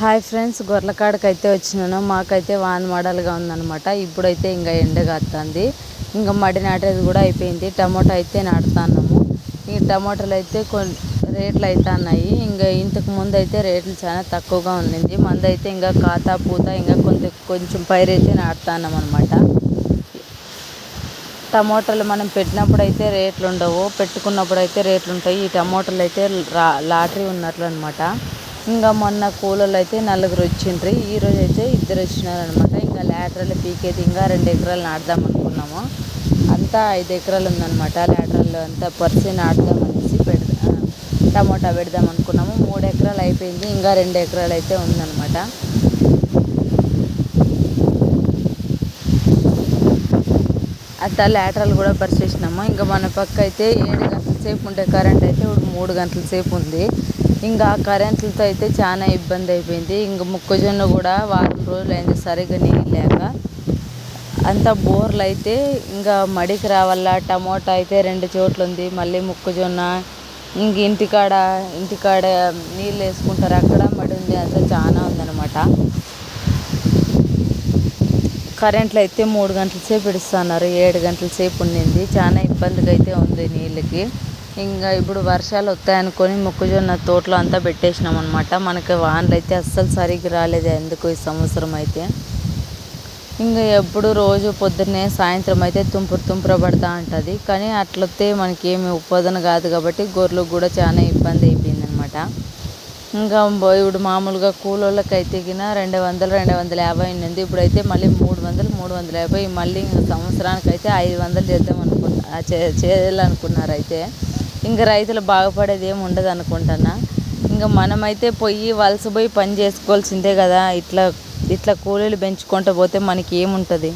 Hi friends గొర్రెకాడకి అయితే వచ్చినాను. మాకైతే వాన మడలుగా ఉందన్నమాట. ఇప్పుడైతే ఇంకా ఎండ ఇంకా మడి నాటేది కూడా అయిపోయింది. టమాటో అయితే నాటుతున్నాము. ఈ టమాటాలు అయితే కొన్ని రేట్లు అయితే ఉన్నాయి ఇంకా ఇంతకు ముందు అయితే రేట్లు చాలా తక్కువగా ఉండింది. మందైతే ఇంకా కాతా పూత ఇంకా కొంచెం కొంచెం పైరైతే నాటుతున్నాం అనమాట టమోటాలు మనం పెట్టినప్పుడు అయితే రేట్లు ఉండవు పెట్టుకున్నప్పుడు అయితే రేట్లు ఉంటాయి ఈ టమాటాలు అయితే లాటరీ ఉన్నట్లు అనమాట ఇంకా మొన్న కూలోళ్ళు అయితే నలుగురు వచ్చిండ్రి. ఈరోజు అయితే ఇద్దరు వచ్చినారు అనమాట ఇంకా లాటరల్ పీకేది ఇంకా రెండు ఎకరాలు నాటుదాం అనుకున్నాము. అంతా ఐదు ఎకరాలు ఉందన్నమాట. లాటరల్ అంతా పరిచి నాటుదాం అనేసి పెడదా టమోటా పెడదాం అనుకున్నాము. మూడు ఎకరాలు అయిపోయింది. ఇంకా రెండు ఎకరాలు అయితే ఉందన్నమాట. అట్లా లాటరల్ కూడా పరిచేసినాము. ఇంకా మన పక్క అయితే ఏడుగా సేపు ఉండే కరెంట్ అయితే ఇప్పుడు మూడు గంటల సేపు ఉంది. ఇంకా ఆ కరెంట్లతో అయితే చాలా ఇబ్బంది అయిపోయింది. ఇంకా మొక్కజొన్న కూడా వారం రోజులు అయింది సరిగ్గా నీళ్ళు లేక. అంతా బోర్లు అయితే ఇంకా మడికి రావాలా టమోటా అయితే రెండు చోట్ల ఉంది మళ్ళీ మొక్కజొన్న. ఇంక ఇంటికాడ ఇంటికాడ నీళ్ళు వేసుకుంటారు. అక్కడ మడి ఉంది అంతా చాలా ఉందన్నమాట. కరెంట్లు అయితే మూడు గంటల సేపు ఇడుస్తున్నారు. ఏడు గంటల సేపు ఉండింది చాలా ఇబ్బందిగా అయితే ఉంది నీళ్ళకి. ఇంకా ఇప్పుడు వర్షాలు వస్తాయనుకొని మొక్కజొన్న తోటలో అంతా పెట్టేసినాం అనమాట మనకి వానలు అయితే అస్సలు సరిగ్గా రాలేదు ఎందుకు ఈ సంవత్సరం అయితే. ఇంకా ఎప్పుడు రోజు పొద్దున్నే సాయంత్రం అయితే తుంపురు తుంపుర పడతా ఉంటుంది. కానీ అట్లొస్తే మనకి ఏమి ఉపాదన కాదు కాబట్టి గొర్రెలకు కూడా చాలా ఇబ్బంది అయిపోయింది అనమాట ఇంకా ఇప్పుడు మామూలుగా కూలోళ్ళకి అయితే గిన రెండు వందలు రెండు వందల యాభై ఉన్నింది. ఇప్పుడైతే మళ్ళీ మూడు వందలు మూడు వందల యాభై. మళ్ళీ ఇంకా సంవత్సరానికి అయితే ఐదు వందలు చేద్దాం అనుకుంటా చేయాలనుకున్నారు అయితే ఇంకా రైతులు బాగుపడేది ఏమి ఉండదు అనుకుంటున్నా ఇంకా మనమైతే పోయి వలస పోయి పని చేసుకోవాల్సిందే కదా. ఇట్లా ఇట్లా కూలీలు పెంచుకుంటూ పోతే మనకి ఏముంటుంది